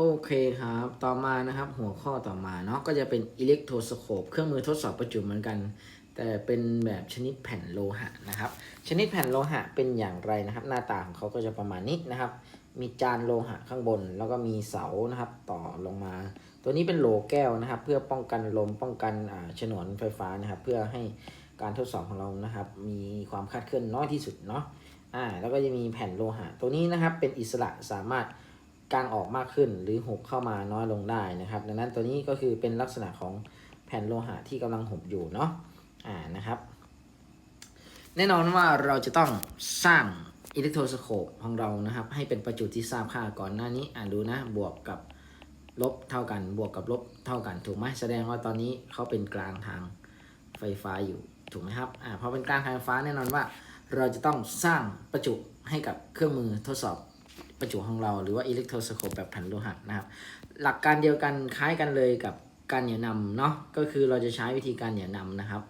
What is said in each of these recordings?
โอเคครับ ต่อมานะครับหัวข้อต่อมาเนาะก็จะเป็นอิเล็กโทรสโคปเครื่องมือทดสอบประจุเหมือนกัน แต่เป็นแบบชนิดแผ่นโลหะนะครับ ชนิดแผ่นโลหะเป็นอย่างไรนะครับ หน้าตาของเขาก็จะประมาณนี้นะครับ มีจานโลหะข้างบน แล้วก็มีเสานะครับ ต่อลงมา ตัวนี้เป็นโหลแก้วนะครับ เพื่อป้องกันลมป้องกันอ่าฉนวนไฟฟ้านะครับ เพื่อให้การทดสอบของเรานะครับ มีความคลาดเคลื่อนน้อยที่สุดเนาะอ่าแล้วก็จะมีแผ่นโลหะ ตัวนี้นะครับเป็นอิสระสามารถ กางออกมากขึ้นหรือหุบเข้ามาน้อยลงได้นะครับ ดังนั้นตัวนี้ก็คือเป็นลักษณะของแผ่นโลหะที่กำลังหุบอยู่เนาะอ่านะครับ แน่นอนว่าเราจะต้องสร้างอิเล็กโทรสโคปของเรานะครับ ให้เป็นประจุที่ทราบค่าก่อนหน้านี้อ่านดูนะบวกกับลบเท่ากัน บวกกับลบเท่ากันถูกไหมแสดงว่าตอนนี้เขาเป็นกลางทางไฟฟ้าอยู่ถูกไหมครับอ่าพอเป็นกลางทางไฟฟ้าแน่นอนว่า เราจะต้องสร้างประจุให้กับเครื่องมือทดสอบ ประจุของเราหรือว่าอิเล็กโทรสโคปแบบแผ่นโลหะนะครับ หลักการเดียวกันคล้ายกันเลยกับการเหนี่ยวนำเนาะก็คือเราจะใช้วิธีการเหนี่ยวนำนะครับ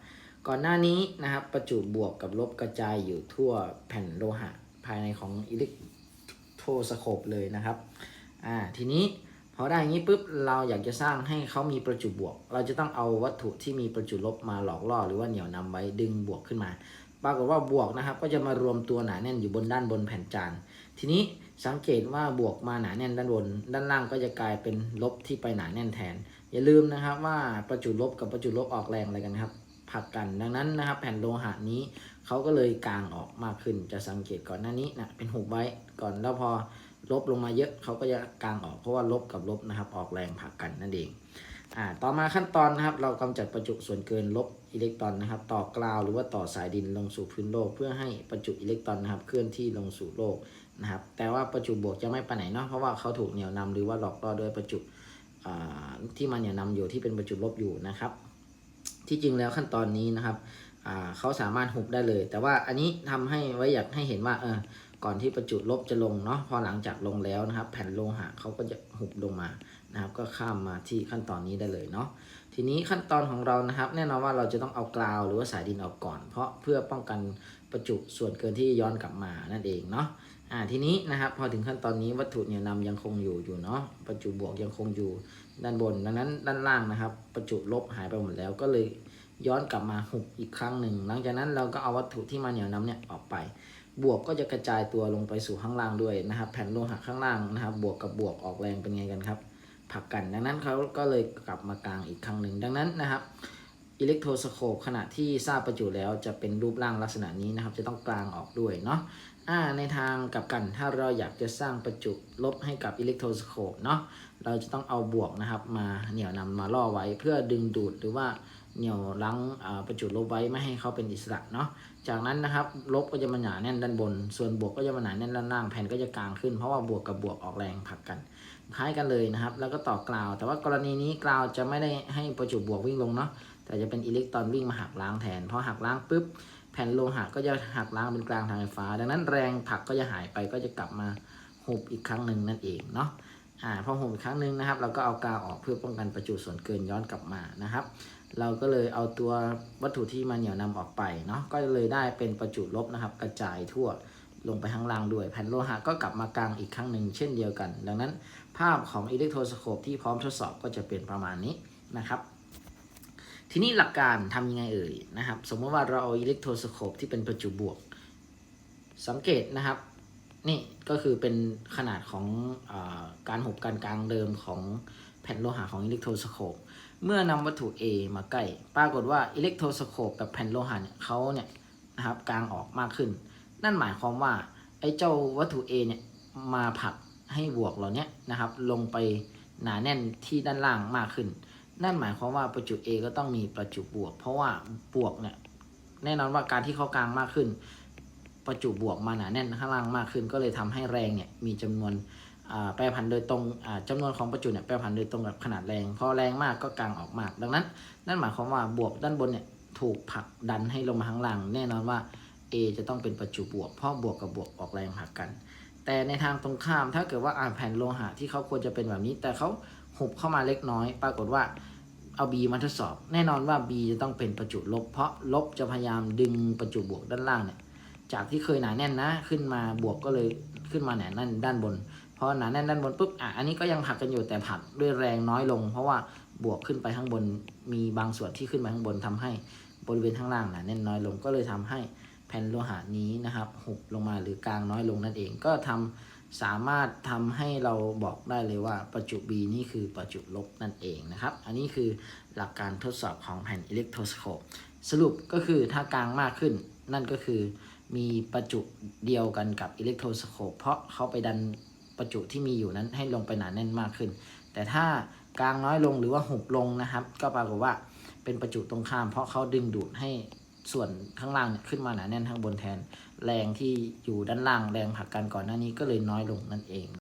ก่อนหน้านี้นะครับประจุบวกกับลบกระจายอยู่ทั่วแผ่นโลหะ ภายในของอิเล็กโทรสโคปเลยนะครับอ่าทีนี้พอได้อย่างนี้ปุ๊บเราอยากจะสร้างให้เขามีประจุบวก เราจะต้องเอาวัตถุที่มีประจุลบมาหลอกล่อหรือว่าเหนี่ยวนำไว้ดึงบวกขึ้นมา ปรากฏว่าบวกนะครับ ก็จะมารวมตัวหนาแน่นอยู่บนด้านบนแผ่นจาน ทีนี้สังเกตว่าบวกมาหนาแน่นด้านบน ด้านล่างก็จะกลายเป็นลบที่ไปหนาแน่นแทน อย่าลืมนะครับว่าประจุลบกับประจุลบออกแรงอะไรกันครับผลักกันดังนั้นนะครับ แผ่นโลหะนี้เขาก็เลยกางออกมากขึ้นจะสังเกตก่อนหน้านี้นะเป็นหุบไว้ก่อนแล้วพอ ลบลงมาเยอะเขาก็จะกางออกเพราะว่าลบกับลบนะครับ ออกแรงผลักกันนั่นเองอ่าต่อมาขั้นตอนนะครับ เรากำจัดประจุส่วนเกินลบอิเล็กตรอนนะครับ ต่อกราวหรือว่าต่อสายดินลงสู่พื้นโลก เพื่อให้ประจุอิเล็กตรอนนะครับ เคลื่อนที่ลงสู่โลกนะครับ แต่ว่าประจุบวกจะไม่ไปไหนเนาะเพราะว่าเขาถูกเหนี่ยวนำหรือว่าหลอกล่อด้วยประจุที่มันเหนี่ยวนำอยู่ที่เป็นประจุลบอยู่นะครับ ที่จริงแล้วขั้นตอนนี้นะครับเขาสามารถหุบได้เลย แต่ว่าอันนี้ทำให้ไว้อยากให้เห็นว่าเออ ก่อนที่ประจุลบจะลงเนาะพอหลังจากลงแล้วนะครับ แผ่นโลหะเขาก็จะหุบลงมานะครับ ก็ข้ามมาที่ขั้นตอนนี้ได้เลยเนาะทีนี้ขั้นตอนของเรานะครับ แน่นอนว่าเราจะต้องเอากราวหรือว่าสายดินออกก่อน เพราะเพื่อป้องกันประจุส่วนเกินที่ย้อนกลับมานั่นเองเนาะอ่าทีนี้นะครับพอถึงขั้นตอนนี้วัตถุเหนี่ยวนำยังคงอยู่อยู่เนาะประจุบวกยังคงอยู่ด้านบน ดังนั้นด้านล่างนะครับ ประจุลบหายไปหมดแล้วก็เลยย้อนกลับมาหุบอีกครั้งหนึ่ง หลังจากนั้นเราก็เอาวัตถุที่มาเหนี่ยวนำเนี่ยออกไป บวกก็จะกระจายตัวลงไปสู่ข้างล่างด้วยนะครับ แผ่นโลหะข้างล่างนะครับ บวกกับบวกออกแรงเป็นไงกันครับผักกัน ดังนั้นเขาก็เลยกลับมากลางอีกครั้งหนึ่งดังนั้นนะครับ อิเล็กโทรสโคปขณะที่ทราบประจุแล้วจะเป็นรูปร่างลักษณะนี้นะครับ จะต้องกลางออกด้วยเนาะในทางกลับกันถ้าเราอยากจะสร้างประจุลบให้กับอิเล็กโทรสโคปเนาะเราจะต้องเอาบวกนะครับมาเหนี่ยวนำมาล่อไว้เพื่อดึงดูดหรือว่าเหนี่ยวรั้งประจุลบไว้ไม่ให้เขาเป็นอิสระเนาะจากนั้นนะครับลบก็จะมาหนาแน่นด้านบน ส่วนบวกก็จะมาหนาแน่นด้านล่างแผ่นก็จะกลางขึ้นเพราะว่าบวกกับบวกออกแรงผลักกันคล้ายกันเลยนะครับ แล้วก็ต่อกราว แต่ว่ากรณีนี้กราวจะไม่ได้ให้ประจุบวกวิ่งลงเนาะ แต่จะเป็นอิเล็กตรอนวิ่งมาหักล้างแทนพราะหักล้างปุ๊บแผ่นโลหะก็จะหักล้างเป็นกลางทางไฟฟ้า ดังนั้นแรงผลักก็จะหายไปก็จะกลับมาหุบอีกครั้งหนึ่งนั่นเองเนาะอ่าพอหุบอีกครั้งหนึ่งนะครับ เราก็เอากาวออกเพื่อป้องกันประจุส่วนเกินย้อนกลับมานะครับ เราก็เลยเอาตัววัตถุที่มาเหนี่ยวนำออกไปเนาะก็เลยได้เป็นประจุลบนะครับ กระจายทั่วลงไปข้างล่างด้วย แผ่นโลหะก็กลับมากลางอีกครั้งหนึ่งเช่นเดียวกัน ดังนั้นภาพของอิเล็กโทรสโคปที่พร้อมทดสอบก็จะเป็นประมาณนี้นะครับ ทีนี้หลักการทำยังไงเอ่ยนะครับ สมมติว่าเราเอาอิเล็กโทรสโคปที่เป็นประจุบวก สังเกตนะครับ นี่ก็คือเป็นขนาดของอการหุบการกลางเดิมของแผ่นโลหะของอิเล็กโทรสโคปเมื่อนำวัตถุ A มาใกล้ ปรากฏว่าอิเล็กโทรสโคปกับแผ่นโลหะเนี่ยเขาเนี่ยนะครับกลางออกมากขึ้น นั่นหมายความว่าไอ้เจ้าวัตถุ A เนี่ยมาผลักให้บวกเราเนี่ยนะครับ ลงไปหนาแน่นที่ด้านล่างมากขึ้น นั่นหมายความว่าประจุ A ก็ต้องมีประจุบวก เพราะว่าบวกเนี่ยแน่นอนว่าการที่เขากลางมากขึ้น ประจุบวกมาหนาแน่นข้างล่างมากขึ้น ก็เลยทำให้แรงเนี่ยมีจำนวนแปรผันโดยตรงอ่าจำนวนของประจุเนี่ยแปรผันโดยตรงกับขนาดแรงพอแรงมากก็กลางออกมาก ดังนั้น นั่นหมายความว่าบวกด้านบนเนี่ยถูกผลักดันให้ลงมาข้างล่าง แน่นอนว่า A จะต้องเป็นประจุบวก เพราะบวกกับบวกออกแรงผลักกัน แต่ในทางตรงข้ามถ้าเกิดว่าอ่าแผ่นโลหะที่เขาควรจะเป็นแบบนี้ แต่เขา หุบเข้ามาเล็กน้อย ปรากฏว่าเอา B มาทดสอบ แน่นอนว่า B จะต้องเป็นประจุลบ เพราะลบจะพยายามดึงประจุบวกด้านล่างเนี่ยจากที่เคยหนาแน่นนะขึ้นมาบวกก็เลยขึ้นมาหนาแน่นด้านบนพอหนาแน่นด้านบนปุ๊บอะอันนี้ก็ยังผลักกันอยู่แต่ผลักด้วยแรงน้อยลง เพราะว่าบวกขึ้นไปข้างบนมีบางส่วนที่ขึ้นไปข้างบนทำให้บริเวณข้างล่างหนาแน่นน้อยลงก็เลยทำให้แผ่นโลหะนี้นะครับหุบลงมาหรือกลางน้อยลงนั่นเองก็ทำ สามารถทำให้เราบอกได้เลยว่าประจุ B นี่คือประจุลบนั่นเองนะครับ อันนี้คือหลักการทดสอบของแผ่นอิเล็กโทรสโคปสรุปก็คือถ้ากลางมากขึ้น นั่นก็คือมีประจุเดียวกันกับอิเล็กโทรสโคปเพราะเขาไปดันประจุที่มีอยู่นั้นให้ลงไปหนาแน่นมากขึ้น แต่ถ้ากลางน้อยลงหรือว่าหุบลงนะครับ ก็ปรากฏว่าเป็นประจุตรงข้าม เพราะเขาดึงดูดให้ส่วนข้างล่างขึ้นมาหนาแน่นข้างบนแทน แรงที่อยู่ด้านล่างแรงผลักกันก่อนหน้านี้ก็เลยน้อยลงนั่นเอง